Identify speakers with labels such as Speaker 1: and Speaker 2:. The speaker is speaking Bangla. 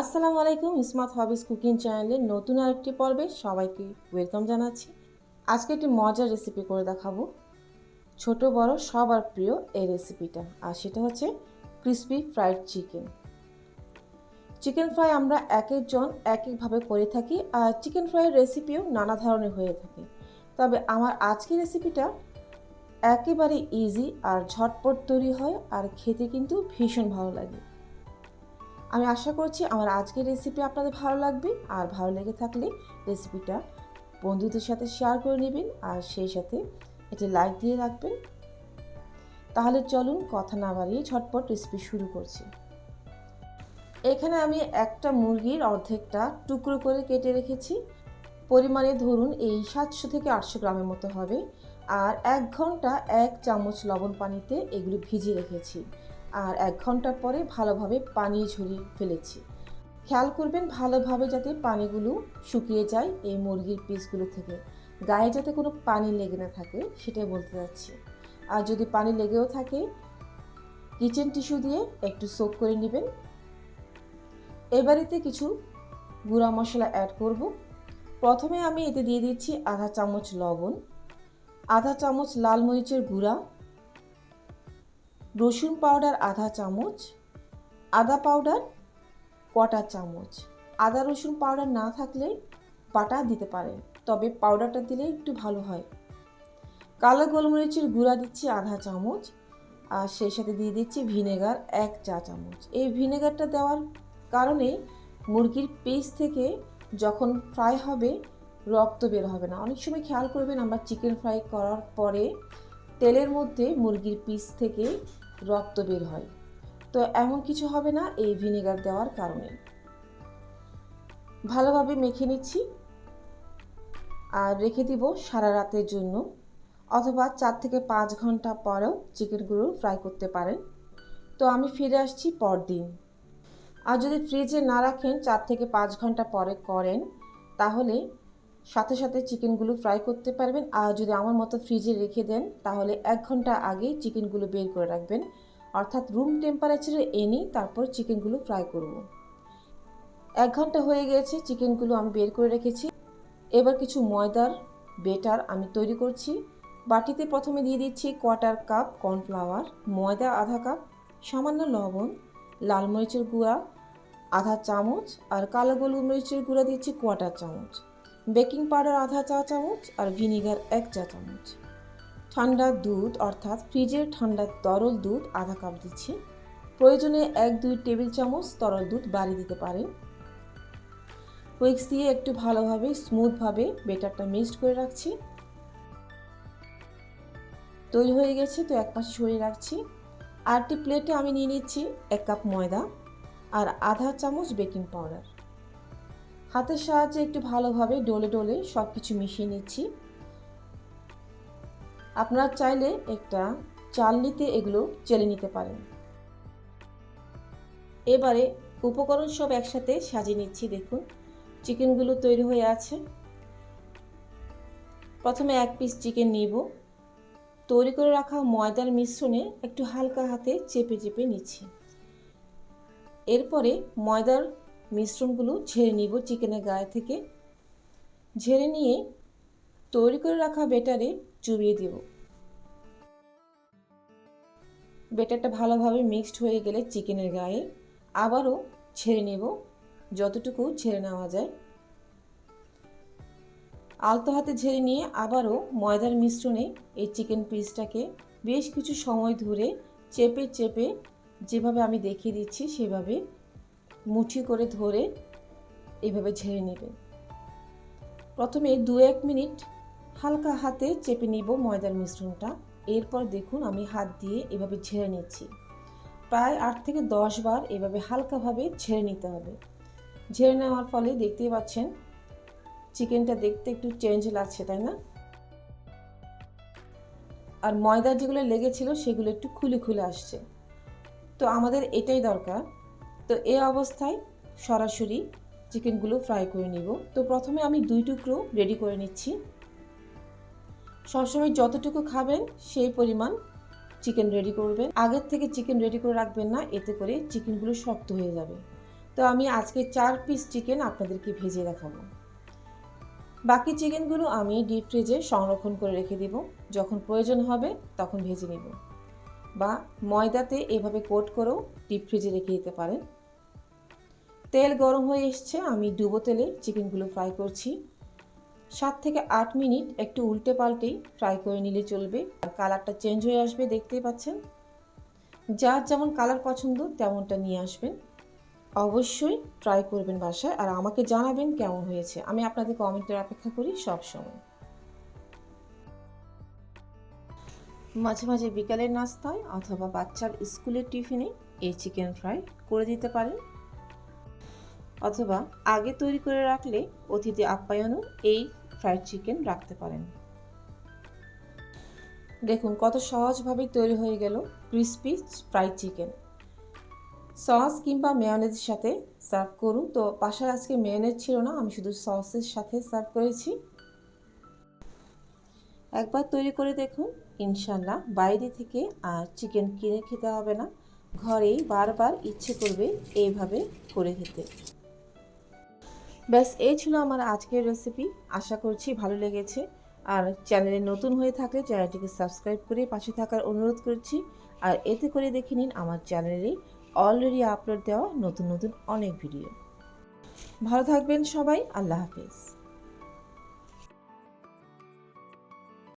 Speaker 1: আসসালামু আলাইকুম, ইসমাত হবিস কুকিং চ্যানেলের নতুন আরেকটি পর্বে সবাইকে ওয়েলকাম জানাচ্ছি। আজকে একটি মজার রেসিপি করে দেখাবো। ছোট, বড়, সবার প্রিয় এই রেসিপিটা আর সেটা হচ্ছে crispy fried chicken chicken fry আমরা এক একজন এক একভাবে করে থাকি আর চিকেন ফ্রাইয়ের রেসিপিও নানা ধরনের হয়ে থাকে। তবে আমার আজকের রেসিপিটা একেবারে ইজি আর ঝটপট তৈরি হয় আর খেতে কিন্তু ভীষণ ভালো লাগে। আমি আশা করছি আমার আজকের রেসিপি আপনাদের ভালো লাগবে। আর ভালো লেগে থাকলে রেসিপিটা বন্ধুদের সাথে শেয়ার করে নেবেন। আর সেই সাথে এটি লাইক দিয়ে রাখবেন। তাহলে চলুন কথা না বাড়িয়ে ঝটপট রেসিপি শুরু করছি। এখানে আমি একটা মুরগির অর্ধেকটা টুকরো করে কেটে রেখেছি। পরিমাণে ধরুন এই সাতশো থেকে আটশো গ্রামের মতো হবে। আর এক ঘণ্টা এক চামচ লবণ পানিতে এগুলো ভিজিয়ে রেখেছি। আর এক ঘণ্টা পরে ভালোভাবে পানি ঝরিয়ে ফেলেছি। খেয়াল করবেন, ভালোভাবে যাতে পানিগুলো শুকিয়ে যায় এই মুরগির পিসগুলো থেকে। গায়ে যাতে কোনো পানি লেগে না থাকে, সেটাই বলতে যাচ্ছি। আর যদি পানি লেগেও থাকে কিচেন টিস্যু দিয়ে একটু সোক করে নেবেন। এবারেতে কিছু গুঁড়া মশলা অ্যাড করব। প্রথমে আমি এতে দিয়ে দিচ্ছি আধা চামচ লবণ, আধা চামচ লাল মরিচের গুঁড়া রসুন পাউডার আধা চামচ, আদা পাউডার কটা চামচ। আদা রসুন পাউডার না থাকলে বাটা দিতে পারেন তবে পাউডারটা দিলে একটু ভালো হয়। কালো গোলমরিচের গুঁড়া দিচ্ছি আধা চামচ, আর সেই সাথে দিয়ে দিচ্ছি ভিনেগার এক চা চামচ। এই ভিনেগারটা দেওয়ার কারণে মুরগির পিস থেকে যখন ফ্রাই হবে, রক্ত বের হবে না। অনেক সময় খেয়াল করবেন আমরা চিকেন ফ্রাই করার পরে তেলের মধ্যে মুরগির পিস থেকে রক্ত বের হয়। তো এমন কিছু হবে না এই ভিনেগার দেওয়ার কারণে। ভালোভাবে মেখে নিচ্ছি। আর রেখে দিব সারা রাতের জন্য। অথবা চার থেকে পাঁচ ঘণ্টা পরেও চিকেনগুলো ফ্রাই করতে পারেন। তো আমি ফিরে আসছি পরদিন। আর যদি ফ্রিজে না রাখেন, চার থেকে পাঁচ ঘণ্টা পরে করেন, তাহলে সাথে সাথে চিকেনগুলো ফ্রাই করতে পারবেন। আর যদি আমার মতো ফ্রিজে রেখে দেন, তাহলে এক ঘণ্টা আগেই চিকেনগুলো বের করে রাখবেন। অর্থাৎ রুম টেম্পারেচারে এনে তারপর চিকেনগুলো ফ্রাই করব। এক ঘণ্টা হয়ে গেছে, চিকেনগুলো আমি বের করে রেখেছি। এবার কিছু ময়দার, বেটার আমি তৈরি করছি। বাটিতে প্রথমে দিয়ে দিচ্ছি কোয়ার্টার কাপ কর্নফ্লাওয়ার ময়দা আধা কাপ সামান্য লবণ, লাল মরিচের গুঁড়া, আধা চামচ, আর কালো গোলমরিচের গুঁড়া দিচ্ছি কোয়ার্টার চামচ। বেকিং পাউডার আধা চা চামচ আর ভিনিগার এক চা চামচ। ঠান্ডা দুধ, অর্থাৎ ফ্রিজের ঠান্ডা তরল দুধ আধা কাপ দিচ্ছি। প্রয়োজনে এক, দুই টেবিল চামচ তরল দুধ বাড়িয়ে দিতে পারেন। হুইক্স দিয়ে একটু ভালোভাবে, স্মুথভাবে বেটারটা মিক্সড করে রাখছি। তৈরি হয়ে গেছে, তো এক পাশে সরিয়ে রাখছি। আরটি প্লেটে আমি নিয়ে নিচ্ছি এক কাপ ময়দা আর আধা চামচ বেকিং পাউডার। হাতের সাহায্যে একটু ভালোভাবে ডলে ডলে সব কিছু মিশিয়ে নিচ্ছি। আপনারা চাইলে একটা চালনিতে এগুলো চেলে নিতে পারেন। এবারে উপকরণ সব একসাথে সাজিয়ে নিচ্ছি, দেখুন। চিকেনগুলো তৈরি হয়ে আছে। প্রথমে এক পিস চিকেন নিব। তৈরি করে রাখা ময়দার মিশ্রণে একটু হালকা হাতে চেপে চেপে নিচ্ছি। এরপরে ময়দার মিশ্রণগুলো ঝেড়ে নিব চিকেনের গায়ে থেকে। ঝেড়ে নিয়ে তৈরি করে রাখা বেটারে চুবিয়ে দেব। বেটারটা ভালোভাবে মিক্সড হয়ে গেলে চিকেনের গায়ে আবারও ছেড়ে নেব, যতটুকু ছেড়ে নেওয়া যায়। আলতো হাতে ঝেড়ে নিয়ে আবারও ময়দার মিশ্রণে এই চিকেন পিসটাকে বেশ কিছু সময় ধরে চেপে চেপে যেভাবে আমি দেখিয়ে দিচ্ছি, সেভাবে মুঠি করে ধরে এইভাবে ঝেড়ে নেবে। প্রথমে দু এক মিনিট হালকা হাতে চেপে নিব ময়দার মিশ্রণটা। এরপর দেখুন আমি হাত দিয়ে এভাবে ঝেড়ে নিচ্ছি। প্রায় আট থেকে দশ বার এভাবে হালকাভাবে ঝেড়ে নিতে হবে। ঝেড়ে নেওয়ার ফলে দেখতেই পাচ্ছেন, চিকেনটা দেখতে একটু চেঞ্জ লাগছে, তাই না? আর ময়দা যেগুলো লেগেছিল সেগুলো একটু খুলে খুলে আসছে। তো আমাদের এটাই দরকার তো এই অবস্থায় সরাসরি চিকেনগুলো ফ্রাই করে নিব। তো প্রথমে আমি দুই টুকরো রেডি করে নিচ্ছি। সবসময় যতটুকু খাবেন, সেই পরিমাণ চিকেন রেডি করবেন। আগের থেকে চিকেন রেডি করে রাখবেন না, এতে করে চিকেনগুলো শক্ত হয়ে যাবে। তো আমি আজকে চার পিস চিকেন আপনাদেরকে ভেজে দেখাবো। বাকি চিকেনগুলো আমি ডিপ ফ্রিজে সংরক্ষণ করে রেখে দিব। যখন প্রয়োজন হবে, তখন ভেজে নেব। বা ময়দাতে এভাবে কোট করেও ডিপ ফ্রিজে রেখে দিতে পারেন। তেল গরম হয়ে এসছে, আমি ডুবো তেলে চিকেনগুলো ফ্রাই করছি। সাত থেকে আট মিনিট একটু উল্টে পাল্টেই ফ্রাই করে নিলে চলবে। আর কালারটা চেঞ্জ হয়ে আসবে, দেখতেই পাচ্ছেন। যার যেমন কালার পছন্দ, তেমনটা নিয়ে আসবেন। অবশ্যই ট্রাই করবেন বাসায় আর আমাকে জানাবেন কেমন হয়েছে। আমি আপনাদের কমেন্টের অপেক্ষা করি সব সময়। মাঝে মাঝে বিকালের নাস্তায় অথবা বাচ্চার স্কুলের টিফিনে এই চিকেন ফ্রাই করে দিতে পারেন। অথবা আগে তৈরি করে রাখলে অতিথি আপ্যায়নও এই ফ্রাইড চিকেন রাখতে পারেন। দেখুন, কত সহজভাবেই তৈরি হয়ে গেল ক্রিসপি ফ্রাইড চিকেন। সস কিংবা মেয়নেজের সাথে সার্ভ করুন। তো বাসায় আজকে মেয়নেজ ছিল না, আমি শুধু সসের সাথে সার্ভ করেছি। একবার তৈরি করে দেখুন ইনশাল্লাহ বাইরে থেকে আর চিকেন কিনে খেতে হবে না। ঘরেই বারবার ইচ্ছে করবে এইভাবে করে খেতে। ব্যাস, এই ছিল আমার আজকের রেসিপি আশা করছি ভালো লেগেছে। আর চ্যানেলে নতুন হয়ে থাকলে চ্যানেলটিকে সাবস্ক্রাইব করে পাশে থাকার অনুরোধ করছি। আর এতে করে দেখে নিন আমার চ্যানেলে অলরেডি আপলোড দেওয়া নতুন নতুন অনেক ভিডিও ভালো থাকবেন সবাই। আল্লাহ হাফেজ।